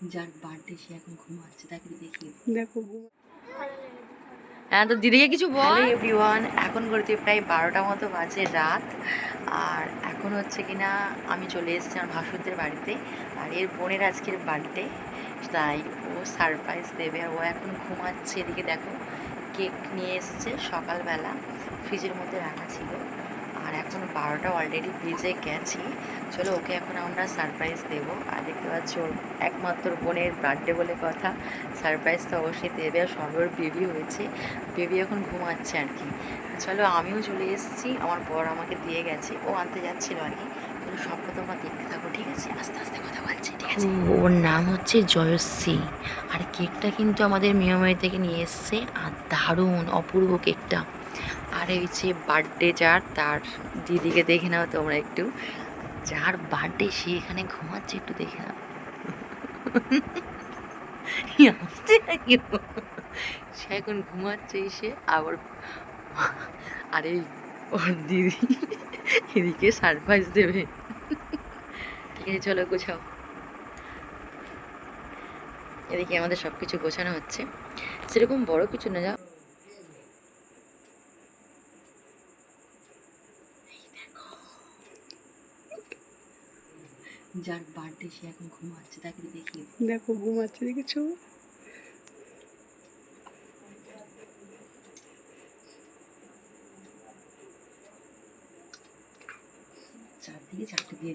যার বার্থডে সে এখন ঘুমাচ্ছে তাকে দেখি দেখো হ্যাঁ তো দিদিকে কিছু বল? এভরিওয়ান এখন করতে প্রায় বারোটা মতো বাজে রাত। আর এখন হচ্ছে কিনা আমি চলে এসেছি আমার ভাসুরদের বাড়িতে। আর এর বোনের আজকের বার্থডে তাই ও সারপ্রাইজ দেবে। আর ও এখন ঘুমাচ্ছে এদিকে দেখো কেক নিয়ে এসছে সকালবেলা ফ্রিজের মধ্যে রাখা ছিল। আর এখন বারোটা অলরেডি ভিজে গেছি। চলো ওকে এখন আমরা সারপ্রাইজ দেবো। আর দেখতে পাচ্ছি, ওর একমাত্র বোনের বার্থডে বলে কথা। সারপ্রাইজ তো অবশ্যই দেবে আর সবে ওর বেবি হয়েছে। বেবি এখন ঘুমাচ্ছে আর কি। চলো আমিও চলে এসেছি। আমার বর আমাকে দিয়ে গেছে। ও আনতে যাচ্ছিল আর কি কিন্তু সবটা তোমরা দেখতে থাকো, ঠিক আছে? আস্তে আস্তে কথা বলছি, ঠিক আছে? ওর নাম হচ্ছে জয়শ্রী। আর কেকটা কিন্তু আমাদের মিয়ামারি থেকে নিয়ে এসছে। আর দারুণ অপূর্ব কেকটা আর এই যে বার্থডে যার, তার দিদিকে দেখে নাও তোমরা একটু। যার বার্থডে সে এখানে ঘুমাচ্ছে, একটু দেখে নাও? সে এখন ঘুমাচ্ছে এসে, আবার আরে ওর দিদি এদিকে সারপ্রাইজ দেবে। ঠিক আছে চলো গোছাও। এদিকে আমাদের সব কিছু গোছানো হচ্ছে। সেরকম বড় কিছু না, যা যার বার্থডে সে এখন ঘুমাচ্ছে তাকে দেখি দেখো ঘুমাচ্ছে দেখেছ? চারদিকে চারটে দিয়ে?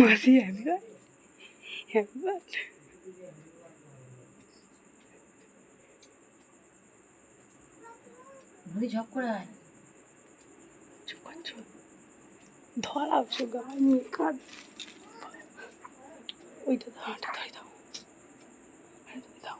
মাসি একবার একবার। ঝপ করে ধরাও সে গায়ে কাঁদ। ওইটা দাও ওইটা ধরে দাও। দাও।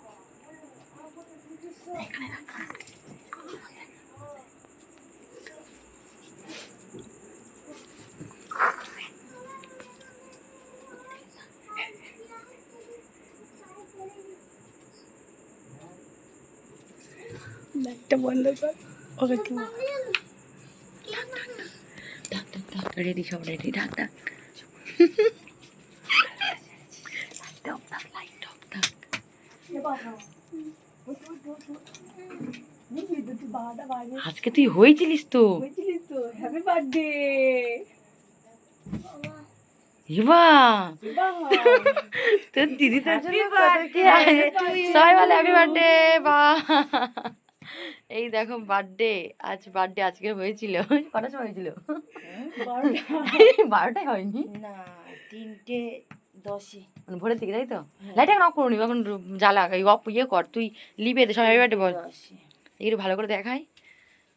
লাইটটা বন্ধ কর ওকে কেউ ডাক ডাক ডাক রেডি সব রেডি ডাক ডাক আজকে তুই হয়েছিলিস তো? হ্যাপি বার্থডে তোর দিদি তোর জন্য সবাই বলে হ্যাপি বার্থডে বা। এই দেখো বার্থডে আজ বার্থডে আজকে হয়েছিল। কটার সময় হয়েছিল? বারোটায় হয়নি? না তিনটে দশে। মানে ভোরের দিকে তাই তো? লাইট এখন অফ করুন এখন জ্বালা অফ ইয়ে কর তুই লিপে দে সবাই বার্থডে বল। একটু ভালো করে দেখাই।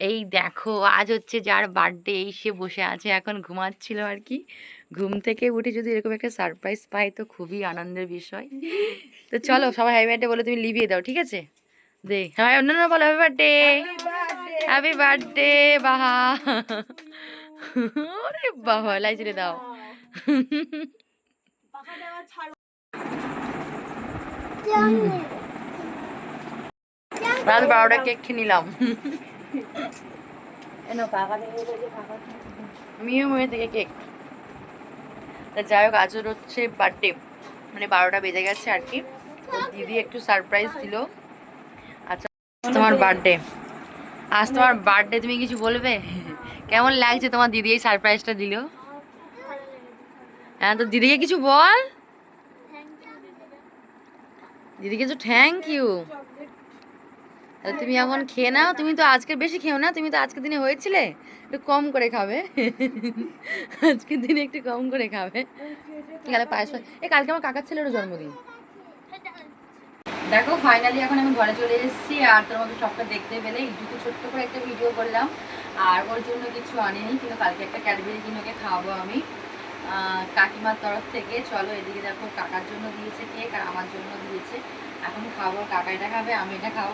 এই দেখো আজ হচ্ছে যার বার্থডে এই সে বসে আছে এখন ঘুমাচ্ছিল আর কি। ঘুম থেকে উঠে যদি এরকম একটা সারপ্রাইজ পাই তো খুবই আনন্দের বিষয়। তো চলো সবাই হ্যাপি বার্থডে বলে তুমি লিভিয়ে দাও ঠিক আছে? দে হ্যাঁ অন্যান্য বলো হ্যাপি বার্থডে হ্যাপি বার্থডে বাহা ওরে বাবা লাইচড়ে দাও রাত বারোটা কেক খেয়ে নিলাম মিও ময়ে থেকে কেক তা যাই হোক আজ হচ্ছে বার্থডে মানে বারোটা বেজে গেছে আর কি দিদি একটু সারপ্রাইজ দিল তোমার বার্থডে আজ তোমার বার্থডে তুমি কিছু বলবে? কেমন লাগছে তোমার দিদি এই সারপ্রাইজটা দিল? হ্যাঁ তো দিদিকে কিছু বল। দিদিকে তো থ্যাংক ইউ তুমি এখন খেয়ে নাও, তুমি তো আজকে বেশি খেও না, তুমি তো আজকের দিনে হয়েছিলে। একটু কম করে খাবে। আজকের দিনে একটু কম করে খাবে। গেলে পায়েস এ, কালকে আমার কাকার ছেলেরও জন্মদিন। দেখো ফাইনালি এখন আমি ঘরে চলে এসেছি আর তোমাকে সবটা দেখতে পেলে। একটু ছোট্ট করে একটা ভিডিও করলাম। আর ওর জন্য কিছু আনিনি, কিন্তু কালকে একটা ক্যাডবেরি কিনে ওকে খাওয়াবো আমি। কাকিমার তরফ থেকে। চলো, এদিকে দেখো, কাকার জন্য দিয়েছে কেক আর আমার জন্য দিয়েছে। এখন খাব কাকা এটা খাবে, আমি এটা খাব।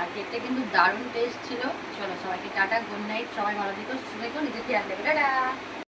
আর কেকটা কিন্তু দারুণ টেস্ট ছিল। চলো, সবাইকে টাটা গুড নাইট সবাই ভালো থেকো, সুস্থ থেকো, নিজের খেয়াল দেবে টাটা!